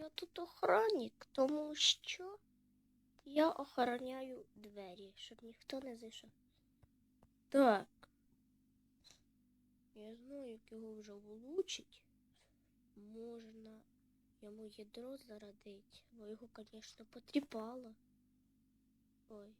Я тут охранник, тому що я охороняю двері, щоб ніхто не зайшов. Так. Я знаю, як його вже влучить. Можна йому ядро зарадить, бо його, звісно, потріпало. Ой.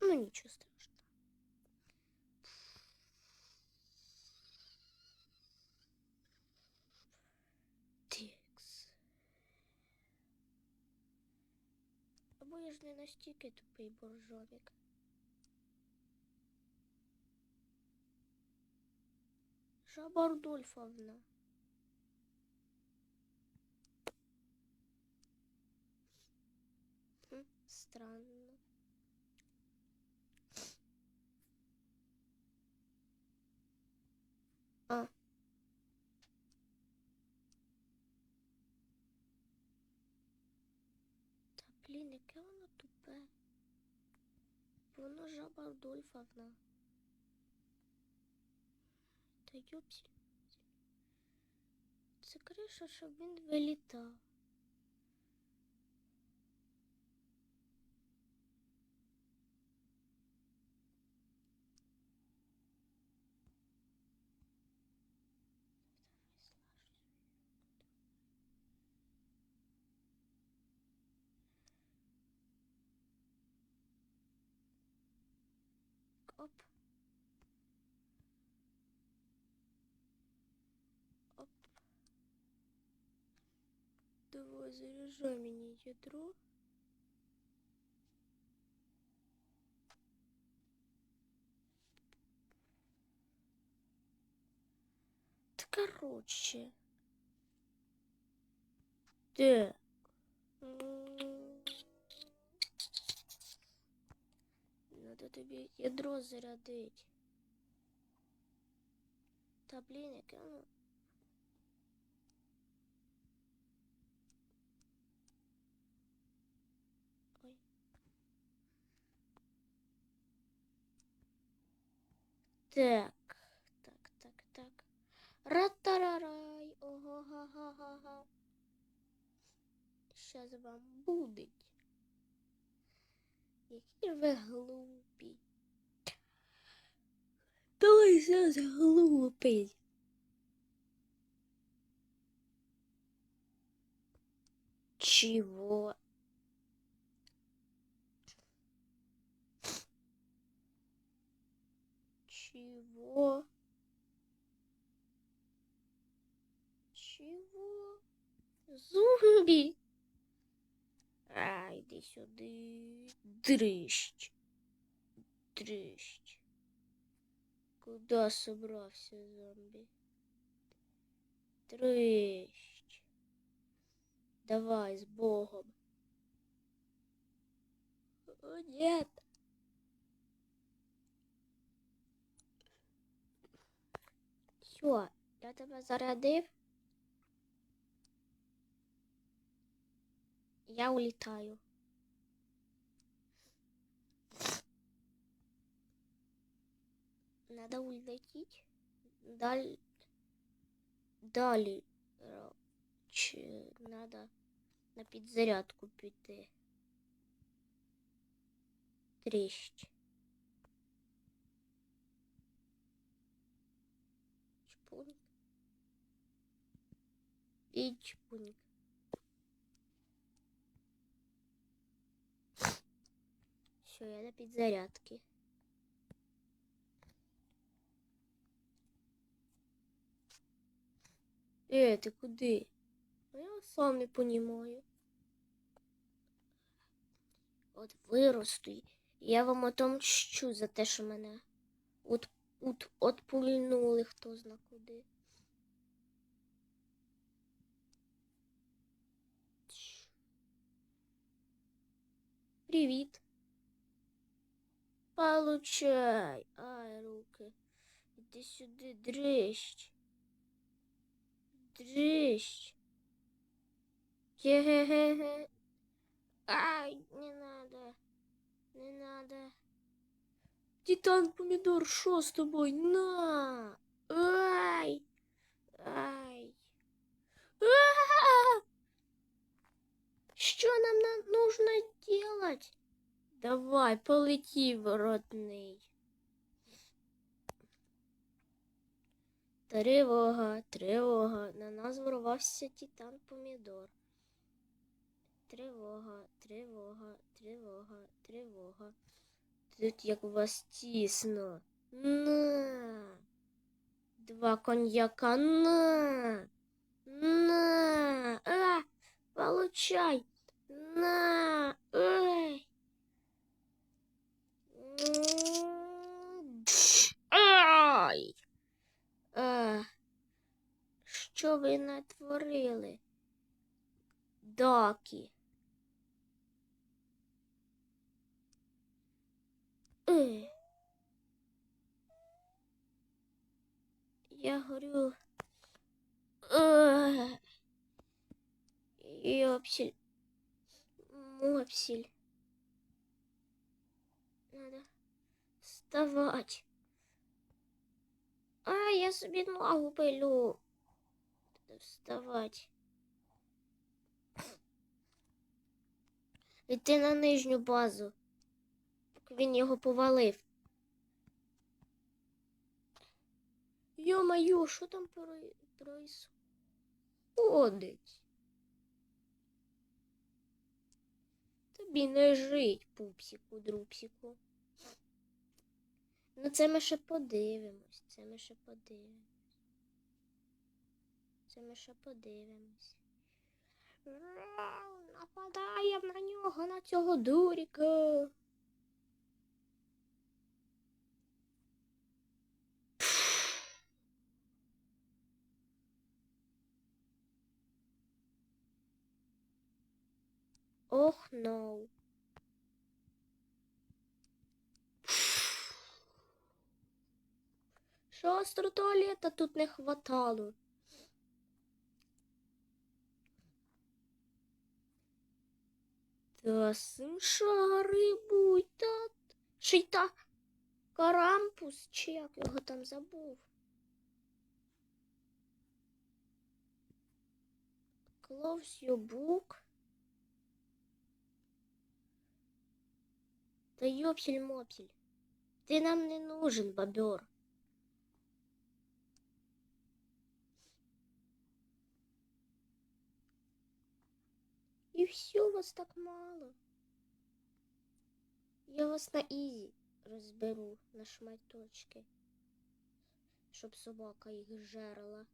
Ну, нічого страшного. Я ж не настільки тупий боржовик. Жаба. Хм, Странно. А. Та блін, яке воно тупе. Воно жаба Рудольфовна. Та йопсі. Це криша, щоб він вилітав. Оп. Оп. Давай, заряжай мені ядро. Короче. Так. Тобі ядро зарядить. Та блін, яке воно. Ой. Так, так, так, так. Ратарарай. Ого, га га га га Щас вам будить. Які ви глупі. Той зараз глупий. Чего? Чего? Чего? Зомбі? А, йди сюди. Дрищ. Дрищ. Куда собрався зомбі? Дрищ. Давай, с Богом. О, нет. Все, я тебе зарядив. Я улітаю. Надо улететь. Даль... Далі. е, Чи надо на підзарядку піти. Тріщ. Чпуньк. І чпуньк. Все, я на підзарядки. Е, ти куди? Ну, Я сам не понімаю. От виросту. Я вам отомщу за те, що мене от, от, отпульнули хто зна куди. Привіт. Получай. Ай, руки. Іди сюди, дрищ. дрыщ. Хе-хе-хе-хе. Ай, не надо. Не надо. Титан помидор, шо с тобой? На! Ай! Ай! Что нам нужно делать? Давай, полети, воротный. Тривога, тривога. На нас ворвався Титан Помідор. Тривога, тривога, тривога, тривога. Тут як у вас тісно. На. Два коньяка. На. На. А, получай. На. Ой. М, Ай. А, що ви натворили? Дакі. Е. Я говорю. Е. Йопсель. Мопсель. Надо вставать. А, я собі ногу пилю. Надо вставать. Йти на нижню базу. Він його повалив. Йо-моє, що там про- происходить? Тобі не жить, пупсіку, друпсіку. Ну, це ми ще подивимось. Це ми ще подивимось. Це ми ще подивимось. Рау, Нападаємо на нього, на цього дуріка. Ох, ноу. Шостро туалета тут не хватало. Та шари будь та шита карампус, чи як його там забув. Close your book. Та йопсель мопсель. Ти нам не нужен, бобер. И все вас так мало. Я вас на ізі розберу на шматочки, щоб собака їх жерла.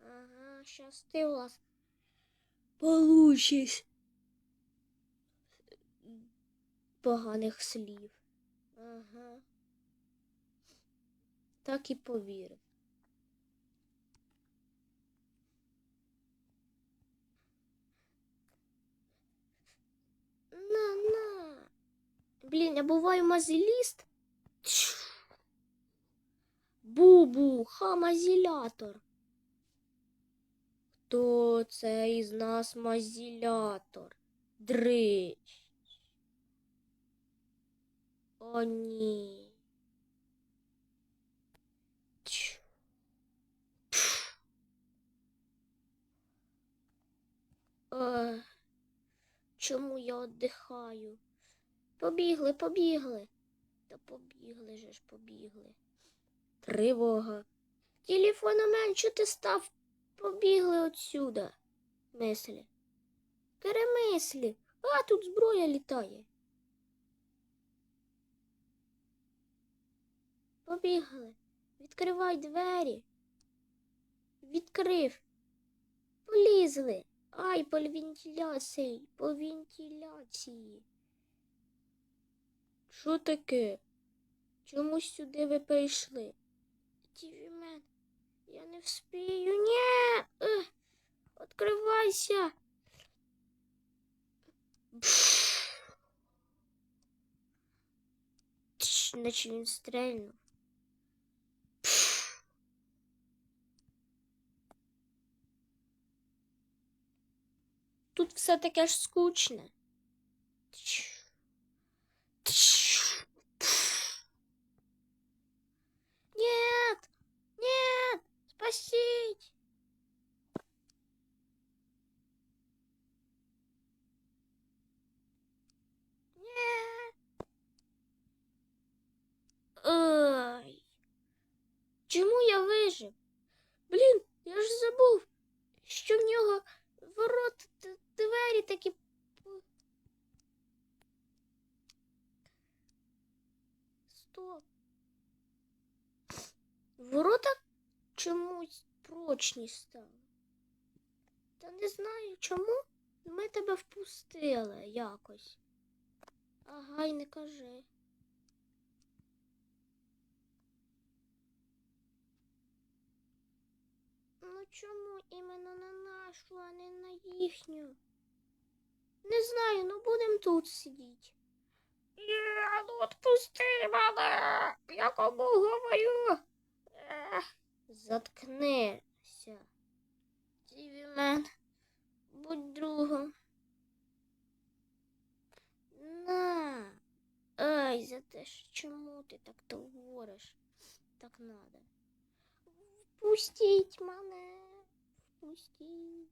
Ага, щас ти у вас получиш поганих слів. Ага. Так і повірив. На, на. Блін, я буваю мазеліст. Бубу, хамазілятор. Хто це із нас мазілятор? Дрич. О, ні. Тьфу. Чому я віддихаю? Побігли, побігли. Та побігли же ж, побігли. Тривога. Телефономен, що ти став? Побігли отсюда. Мислі. Перемислі. А тут зброя літає. Побігли. Відкривай двері. Відкрив. Полізли. Ай, по вентиляції, по вентиляції. Що таке? Чому сюди ви прийшли? Тівімен, я не вспію. Ні. Ех, Відкривайся. Пф. Наче він стрельнув. Тут все таке ж скучне. Нет! Нет! Спасіть! Прочні стали. Та не знаю чому. Ми тебе впустили якось. Ага, й не кажи. Ну чому іменно на нашу, а не на їхню? Не знаю, ну будемо тут сидіти. Я, ну отпусти мене, я кому говорю. Ех, Заткнися. Тівімен, будь другом. На. Ай, за те, чому ти так то говориш? Так надо. Впустіть мене. Впустіть.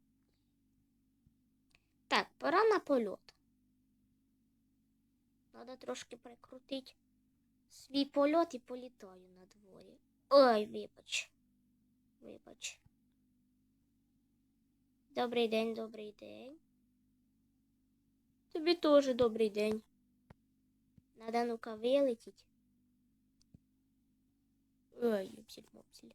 Так, пора на польот. Надо трошки прикрутити свій польот і політаю на дворі. Ой, вибач. Вибач. Добрий день, добрий день. Тобі теж добрий день. Надо ну-ка вилетіть. Ой, юпсель мопсель.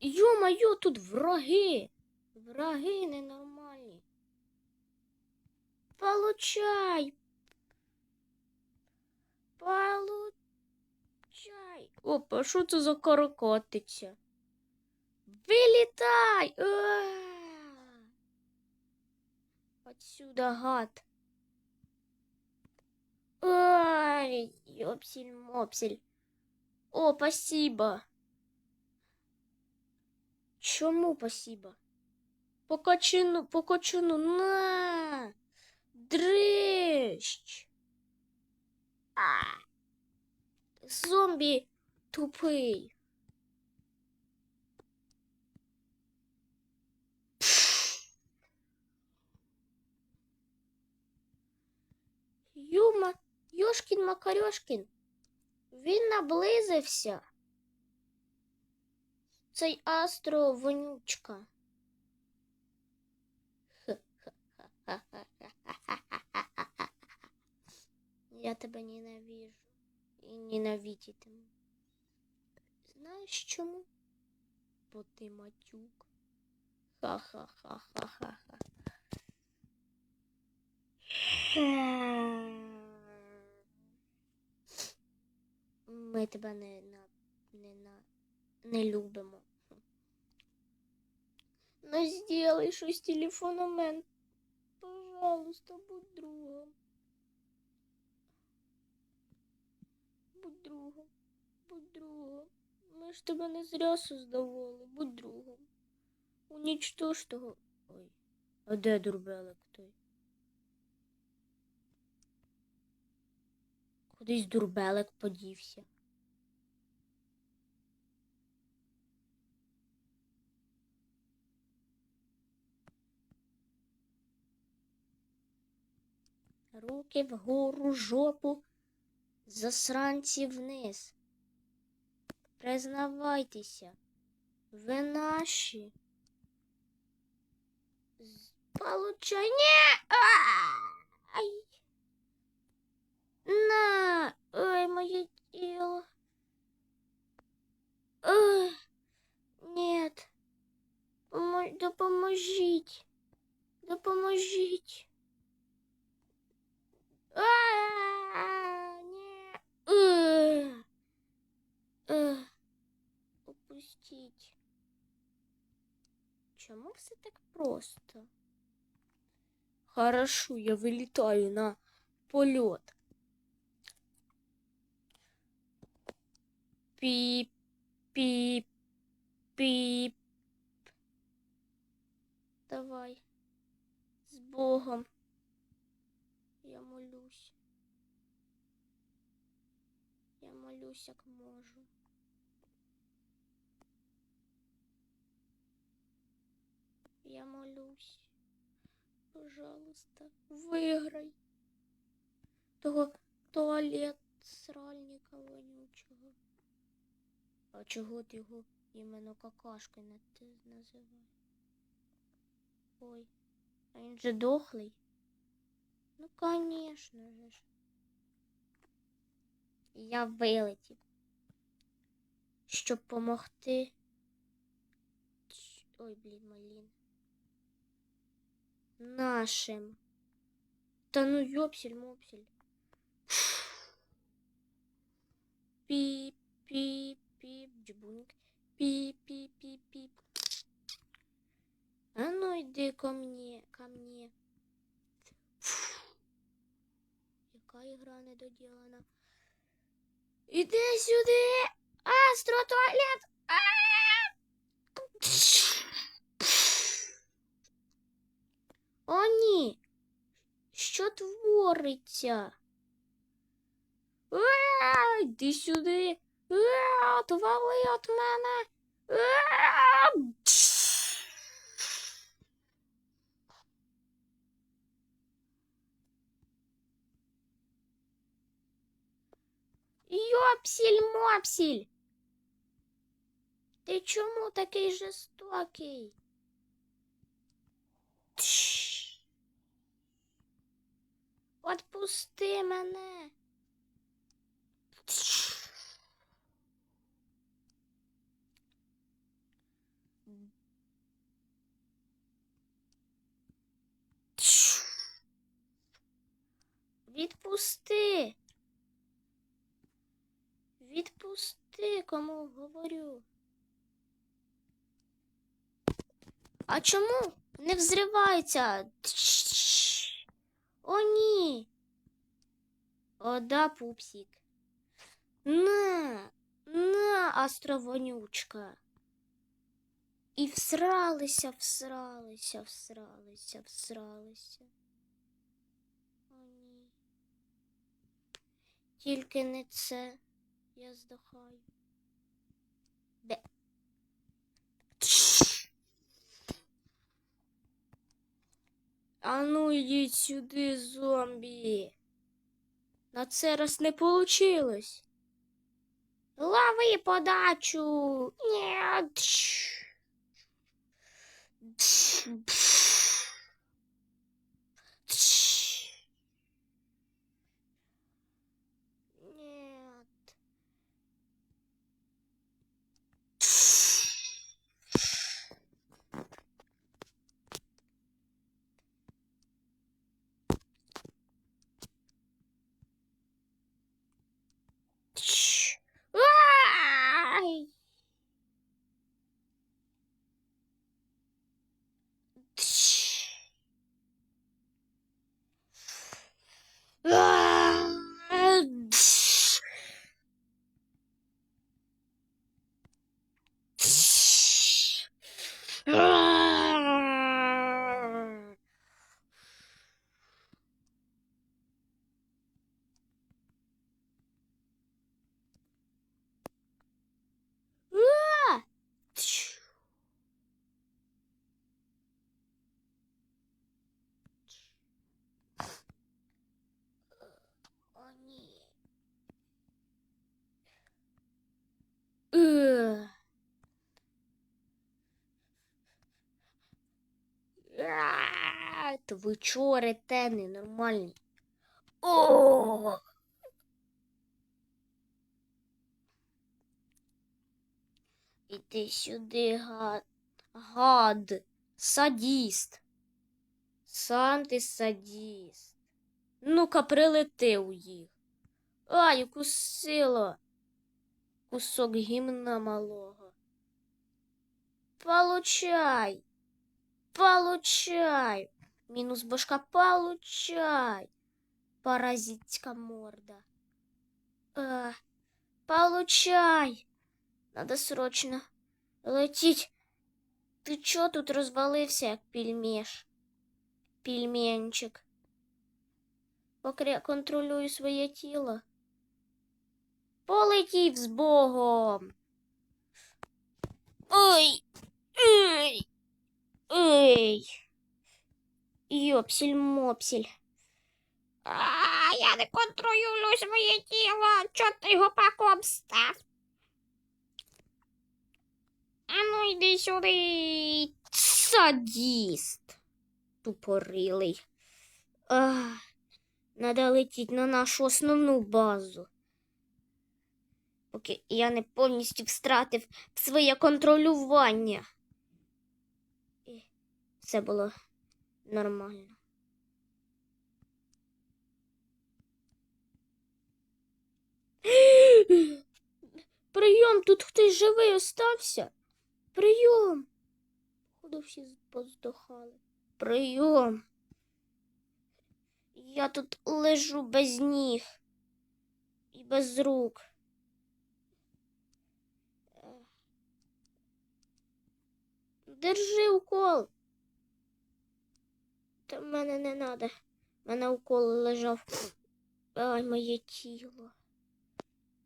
Ё-моё, тут враги. Враги ненормальні. Получай. Получай. Опа, що це за каракатиця? Вилітай! А! Отсюда гад. Ай, ёпсель-мопсель. О, спасибо. Чому спасибо? Покачину, покачину, на! Дрищ! А! Зомбі тупий. Юма, Йошкін Макарьошкін. Він наблизився. Цей астро вонючка. Я тебе ненавижу і ненавидітиму. Знаєш чому? Бо ти матюк. Ха-ха-ха-ха-ха-ха. Ми тебе не, не, на, не любимо. Ну, сделай щось з телефоном, мен. Пожалуйста, будь другом. Будь другом. Будь другом. Ми ж тебе не зря создавали. Будь другом. Унічтож того. Ой. А де дурбелик той? Кудись дурбелик подівся. Руки вгору, жопу, засранці вниз. Признавайтеся, ви наші. Ні! Ай! На! Ой, моє тіло. Ой, Допоможіть. Допоможіть. Опустіть. Чому все так просто? Хорошо, я вилітаю на польот. Піп, піп, піп. Давай. З Богом. Я молюсь, як можу. Я молюсь. Пожалуйста, виграй. Того туалет сральника вонючого. А чого ти його іменно ти називаєш? Ой, а він же дохлий. Ну, конечно же Я вилетів. Щоб помогти. Ой, блін, малін. Нашим. Та ну йопсіль, мопсіль. Піп, піп, піп, джбуньк. Піп, піп, піп, піп. А ну йди ко мне, ко мне. Яка ігра недоділана. Іди сюди! Астро туалет! А! О, ні! Що твориться? А, Йди сюди! А, Отвали від мене! Йопсіль-мопсіль! Ти чому такий жорстокий? Отпусти мене. Відпусти. Відпусти, кому говорю. А чому не взривається? О, ні. О, да, пупсик. На, на, астровонючка. І всралися, всралися, всралися, всралися. О, ні. Тільки не це. Я здохаю. Де? А ну йдіть сюди, зомбі. На це раз не получилось. Лови подачу. Нет. Тш. Ай! Тш. А, тш. Тш. А. А! Тш. О, ні. Е. А, Та ви чого рете ненормальні? О! Іди сюди, гад. Гад. Садіст. Сам ти садіст. Ну-ка, прилети у їх. Ай, укусило. Кусок гімна малого. Получай. Получай. Мінус башка, получай. Паразитська морда. А, получай. Надо срочно летіть. Ти чо тут розвалився, як пельмеш? Пельменчик. Поки я контролюю своє тіло. Полетів з Богом. Ой. Ой. Ой. Йопсіль-мопсіль. А, я не контролюю своє тіло. Чо ти його паком став? А ну йди сюди. Садіст. Тупорилий. Ах, надо летіть на нашу основну базу. поки я не повністю втратив своє контролювання. І все було нормально. Прийом, тут хтось живий остався. Прийом. Походу всі поздохали. Прийом. Я тут лежу без ніг і без рук. Держи укол. Та в мене не треба. Мене укол лежав. Ай, моє тіло.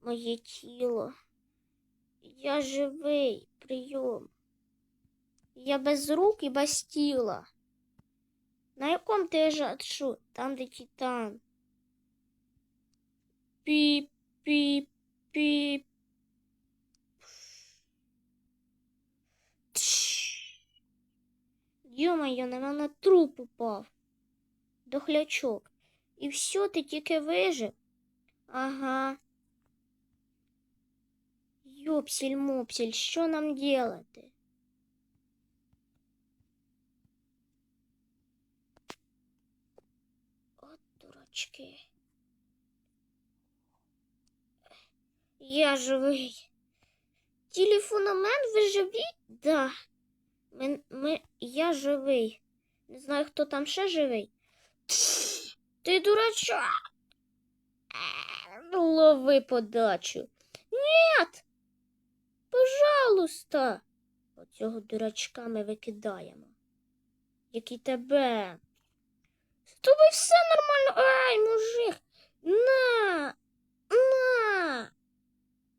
Моє тіло. Я живий, прийом. Я без рук і без тіла. На якому ти етажу? Там, де Титан. Піп, піп, піп. Йо-моє, на мене труп упав. Дохлячок. І все, ти тільки вижив. Ага. Йопсіль-мопсіль, що нам делати? От дурачки. Я живий. Телефономен, ви живі? Да. Ми, ми, я живий. Не знаю, хто там ще живий. Ти дурачок. Е, Лови подачу. Нет! Пожалуйста. Оцього дурачка ми викидаємо. Як і тебе. З тобою все нормально. Ай, мужик. На. На.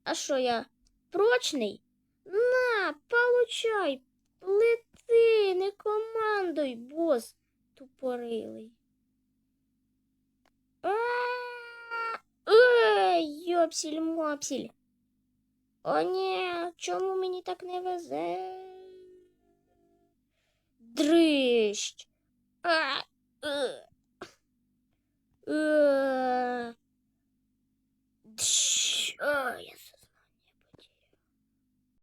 А що я прочний? На, получай. Лети, не командуй, бос тупорилий. А, йопсіль-мопсіль. О, ні, чому мені так не везе? Дрищ. А, е. Е. Дщ. А, я